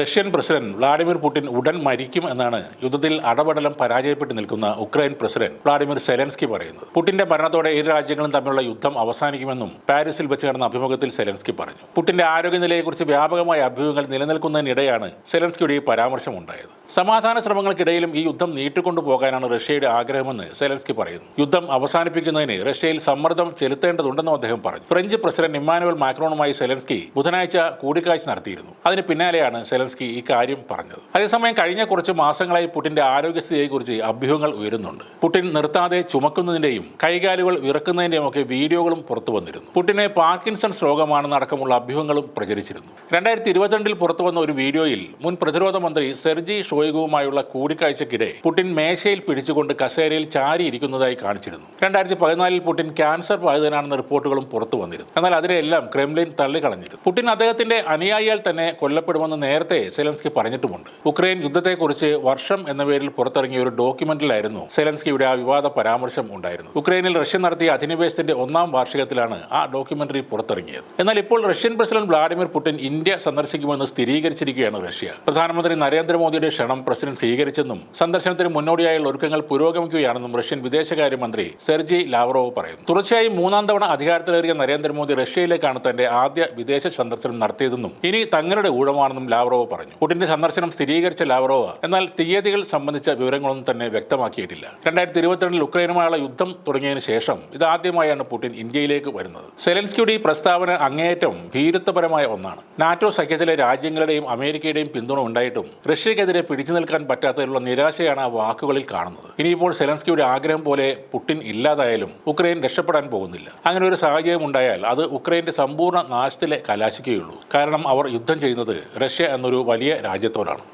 Russian president Vladimir Putin ഉടൻ മരിക്കും എന്നാണ് യുദ്ധത്തിൽ അടപടലം പരാജയപ്പെട്ട് നിൽക്കുന്ന ഉക്രൈൻ പ്രസിഡന്റ് വ്ളാഡിമിർ സെലൻസ്കി പറയുന്നത്. പുടിന്റെ മരണത്തോടെ ഇരു രാജ്യങ്ങളും തമ്മിലുള്ള യുദ്ധം അവസാനിക്കുമെന്നും പാരീസിൽ വെച്ച് നടന്ന അഭിമുഖത്തിൽ സെലൻസ്കി പറഞ്ഞു. പുടിന്റെ ആരോഗ്യനിലയെക്കുറിച്ച് വ്യാപകമായ അഭ്യൂഹങ്ങൾ നിലനിൽക്കുന്നതിനിടെയാണ് സെലൻസ്കിയുടെ ഈ പരാമർശമുണ്ടായത്. സമാധാന ശ്രമങ്ങൾക്കിടയിലും ഈ യുദ്ധം നീട്ടിക്കൊണ്ടു പോകാനാണ് റഷ്യയുടെ ആഗ്രഹമെന്ന് സെലൻസ്കി പറയുന്നു. യുദ്ധം അവസാനിപ്പിക്കുന്നതിന് റഷ്യയിൽ സമ്മർദ്ദം ചെലുത്തേണ്ടതുണ്ടെന്നും അദ്ദേഹം പറഞ്ഞു. ഫ്രഞ്ച് പ്രസിഡന്റ് ഇമ്മാനുവൽ മാക്രോണുമായി സെലൻസ്കി ബുധനാഴ്ച കൂടിക്കാഴ്ച നടത്തിയിരുന്നു. അതിന് പിന്നാലെയാണ് സെലൻസ്കി ഈ കാര്യം പറഞ്ഞത്. അതേസമയം കഴിഞ്ഞ കുറച്ച് മാസങ്ങളായി പുടിന്റെ ആരോഗ്യസ്ഥിതിയെക്കുറിച്ച് അഭ്യൂഹങ്ങൾ ഉയരുന്നുണ്ട്. പുടിൻ നിർത്താതെ ചുമക്കുന്നതിന്റെയും കൈകാലുകൾ വിറക്കുന്നതിന്റെയും ഒക്കെ വീഡിയോകളും പുറത്തു വന്നിരുന്നു. പുടിനെ പാർക്കിൻസൺസ് രോഗമാണെന്ന് അടക്കമുള്ള അഭ്യൂഹങ്ങളും പ്രചരിച്ചിരുന്നു. രണ്ടായിരത്തി ഇരുപത്തിരണ്ടിൽ പുറത്തു വന്ന ഒരു വീഡിയോയിൽ മുൻ പ്രതിരോധ മന്ത്രി സെർജി ഷോയിഗുവുമായുള്ള കൂടിക്കാഴ്ചക്കിടെ പുടിൻ മേശയിൽ പിടിച്ചുകൊണ്ട് കസേരയിൽ ചാരിയിരിക്കുന്നതായി കാണിച്ചിരുന്നു. രണ്ടായിരത്തി പതിനാലിൽ പുടിൻ ക്യാൻസർ ബാധിതനാണെന്ന റിപ്പോർട്ടുകളും പുറത്തു വന്നിരുന്നു. എന്നാൽ അതിനെല്ലാം ക്രെംലിൻ തള്ളിക്കളഞ്ഞിരുന്നു. പുടിൻ അദ്ദേഹത്തിന്റെ അനുയായിയാൽ തന്നെ കൊല്ലപ്പെടുമെന്ന് നേരത്തെ സെലൻസ്കി പറഞ്ഞിട്ടുമുണ്ട്. ഉക്രൈൻ യുദ്ധത്തെക്കുറിച്ച് വർഷം എന്ന പേരിൽ പുറത്തിറങ്ങിയ ഒരു ഡോക്യുമെന്റിലായിരുന്നു സെലൻസ്കിയുടെ ആ വിവാദ പരാമർശം ഉണ്ടായിരുന്നത്. ഉക്രൈനിൽ റഷ്യ നടത്തിയ അധിനിവേശത്തിന്റെ ഒന്നാം വാർഷികത്തിലാണ് ആ ഡോക്യുമെന്ററി പുറത്തിറങ്ങിയത്. എന്നാൽ ഇപ്പോൾ Russian president Vladimir Putin India സന്ദർശിക്കുമെന്ന് സ്ഥിരീകരിച്ചിരിക്കുകയാണ് റഷ്യ. പ്രധാനമന്ത്രി നരേന്ദ്രമോദിയുടെ ക്ഷണം പ്രസിഡന്റ് സ്വീകരിച്ചെന്നും സന്ദർശനത്തിന് മുന്നോടിയായുള്ള ഒരുക്കങ്ങൾ പുരോഗമിക്കുകയാണെന്നും റഷ്യൻ വിദേശകാര്യമന്ത്രി സെർജി ലാവറോവ് പറയുന്നു. തുടർച്ചയായി മൂന്നാം തവണ അധികാരത്തിലേറിയ നരേന്ദ്രമോദി റഷ്യയിലേക്കാണ് തന്റെ ആദ്യ വിദേശ സന്ദർശനം നടത്തിയതെന്നും ഇനി തങ്ങളുടെ ഊഴമാണെന്നും ലാവറോവ് പറഞ്ഞു. പുടിന്റെ സന്ദർശനം സ്ഥിരീകരിച്ച ലാവറോവ് എന്നാൽ തീയതികൾ സംബന്ധിച്ച വിവരങ്ങളൊന്നും തന്നെ വ്യക്തമാക്കിയിട്ടില്ല. രണ്ടായിരത്തി ഇരുപത്തിരണ്ടിൽ ഉക്രൈനുമായുള്ള യുദ്ധം തുടങ്ങിയതിനു ശേഷം ഇതാദ്യമായാണ് പുടിൻ ഇന്ത്യയിലേക്ക് വരുന്നത്. സെലൻസ്കിയുടെ ഈ പ്രസ്താവന അങ്ങേയറ്റം ഭീരുത്വപരമായ ഒന്നാണ്. നാറ്റോ സഖ്യത്തിലെ രാജ്യങ്ങളുടെയും അമേരിക്കയുടെയും പിന്തുണ ഉണ്ടായിട്ടും റഷ്യക്കെതിരെ പിടിച്ചു നിൽക്കാൻ പറ്റാത്തതിലുള്ള നിരാശയാണ് ആ വാക്കുകളിൽ കാണുന്നത്. ഇനിയിപ്പോൾ സെലൻസ്കിയുടെ ആഗ്രഹം പോലെ പുട്ടിൻ ഇല്ലാതായാലും ഉക്രൈൻ രക്ഷപ്പെടാൻ പോകുന്നില്ല. അങ്ങനെ ഒരു സാഹചര്യം ഉണ്ടായാൽ അത് ഉക്രൈന്റെ സമ്പൂർണ നാശത്തിലെ കലാശിക്കുകയുള്ളൂ കാരണം അവർ യുദ്ധം ചെയ്യുന്നത് റഷ്യ എന്നൊരു വലിയ രാജ്യത്തോടാണ്.